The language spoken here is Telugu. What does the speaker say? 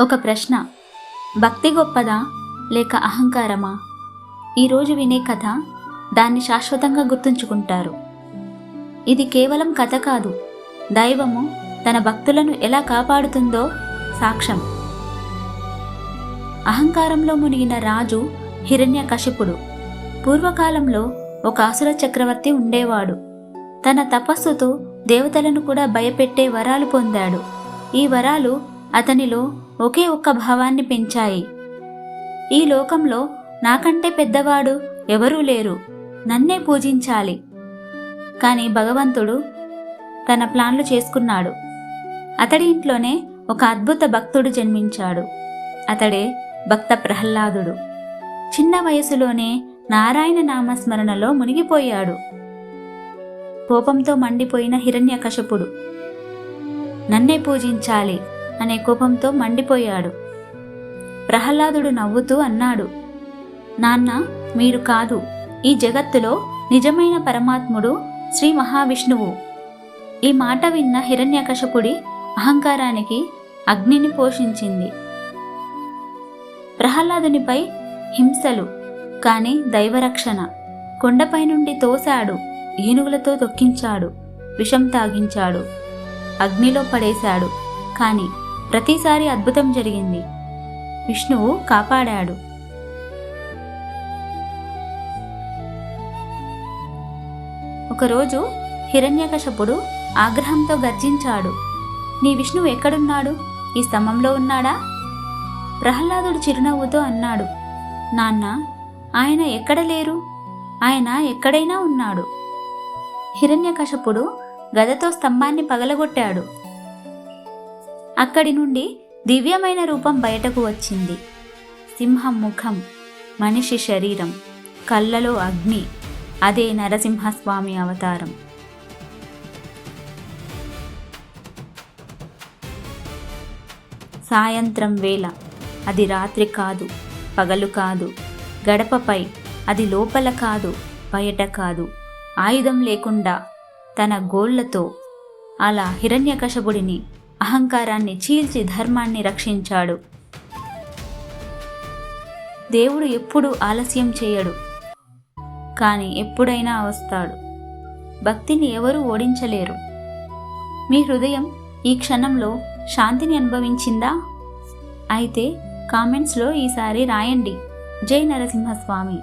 ఒక ప్రశ్న. భక్తి గొప్పదా లేక అహంకారమా? ఈరోజు వినే కథ దాన్ని శాశ్వతంగా గుర్తుంచుకుంటారు. ఇది కేవలం కథ కాదు. దైవము తన భక్తులను ఎలా కాపాడుతుందో సాక్ష్యం. అహంకారంలో మునిగిన రాజు హిరణ్యకశిపుడు పూర్వకాలంలో ఒక అసుర చక్రవర్తి ఉండేవాడు. తన తపస్సుతో దేవతలను కూడా భయపెట్టే వరాలు పొందాడు. ఈ వరాలు అతనిలో ఒకే ఒక్క భావాన్ని పెంచాయి. ఈ లోకంలో నాకంటే పెద్దవాడు ఎవరూ లేరు. నన్నే పూజించాలి. కానీ భగవంతుడు తన ప్లాన్లు చేసుకున్నాడు. అతడి ఇంట్లోనే ఒక అద్భుత భక్తుడు జన్మించాడు. అతడే భక్త ప్రహ్లాదుడు. చిన్న వయసులోనే నారాయణ నామస్మరణలో మునిగిపోయాడు. కోపంతో మండిపోయిన హిరణ్యకశపుడు. నన్నే పూజించాలి. అనే కోపంతో మండిపోయాడు. ప్రహ్లాదుడు నవ్వుతూ అన్నాడు నాన్న మీరు కాదు. ఈ జగత్తులో నిజమైన పరమాత్ముడు శ్రీ మహావిష్ణువు. ఈ మాట విన్న హిరణ్యకశపుడి అహంకారానికి అగ్నిని పోషించింది. ప్రహ్లాదునిపై హింసలు కానీ దైవరక్షణ. కొండపై నుండి తోశాడు. ఏనుగులతో తొక్కించాడు. విషం తాగించాడు. అగ్నిలో పడేశాడు. కానీ ప్రతిసారి అద్భుతం జరిగింది. విష్ణువు కాపాడాడు. ఒకరోజు హిరణ్యకశపుడు ఆగ్రహంతో గర్జించాడు. నీ విష్ణువు ఎక్కడున్నాడు? ఈ స్తంభంలో ఉన్నాడా? ప్రహ్లాదుడు చిరునవ్వుతో అన్నాడు. నాన్న ఆయన ఎక్కడ లేరు? ఆయన ఎక్కడైనా ఉన్నాడు. హిరణ్యకశపుడు గదతో స్తంభాన్ని పగలగొట్టాడు. అక్కడి నుండి దివ్యమైన రూపం బయటకు వచ్చింది. సింహం ముఖం మనిషి శరీరం కళ్ళలో అగ్ని అదే నరసింహస్వామి అవతారం. సాయంత్రం వేళ అది రాత్రి కాదు పగలు కాదు గడపపై అది లోపల కాదు బయట కాదు ఆయుధం లేకుండా తన గోళ్ళతో అలా హిరణ్యకశపుడిని అహంకారాన్ని చీల్చి ధర్మాన్ని రక్షించాడు. దేవుడు ఎప్పుడు ఆలస్యం చేయడు కానీ ఎప్పుడైనా వస్తాడు. భక్తిని ఎవరూ ఓడించలేరు. మీ హృదయం ఈ క్షణంలో శాంతిని అనుభవించిందా? అయితే కామెంట్స్లో ఈసారి రాయండి. జై నరసింహస్వామి.